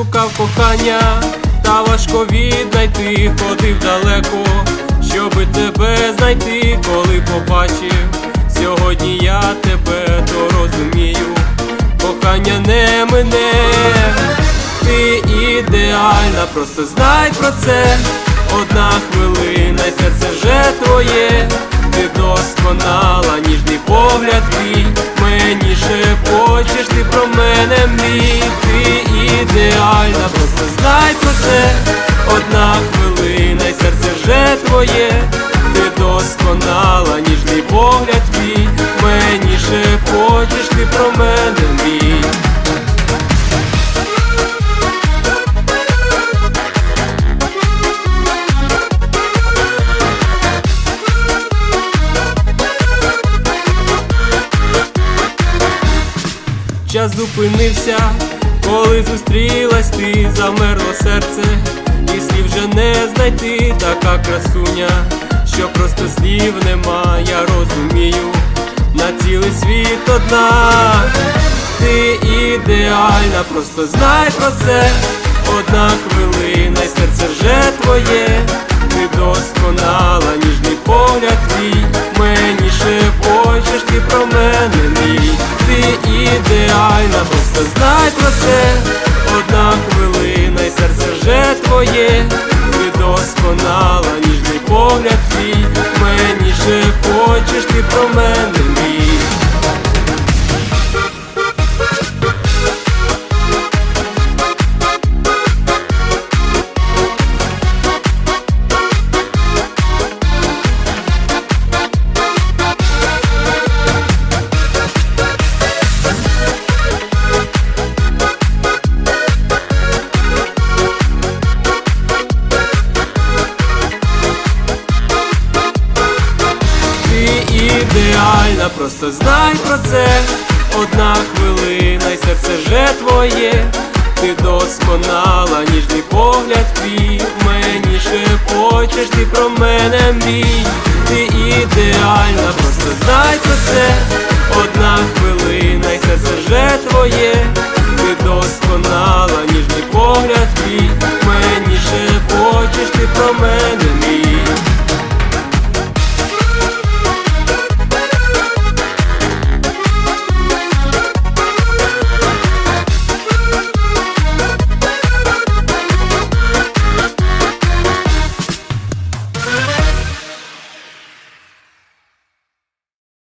шукав кохання, та важко віднайти, ходив далеко, щоби тебе знайти, коли побачив. Сьогодні я тебе то розумію, кохання не мене, ти ідеальна, просто знай про це. Одна хвилина, і серце вже твоє, ти досконала, ніжний погляд твій, мені шепочеш, ти про мене мрій, про це. Одна хвилина, і серце вже твоє, ти досконала, ніжний погляд твій, мені шепочеш, ти про мене мрій. Час зупинився, коли зустрілась ти, замерло серце, і слів вже не знайти, така красуня, що просто слів нема, я розумію, на цілий світ одна, ти ідеальна, просто знай про це, одна хвилина, і серце вже твоє, ти досконала, ніжний погляд твій, мені ще шепочеш, ти про мене ти досконала, ніжний погляд твій, мені шепочеш, ти про мене мій. Ідеальна, просто знай про це. Одна хвилина, і серце вже твоє. Ти досконала, ніжний погляд твій, мені шепочеш, ти про мене мрій, ти ідеальна, просто знай про це. Одна хвилина, і серце вже твоє. Ти досконала, ніжний погляд твій, мені шепочеш, ти про мене мрій.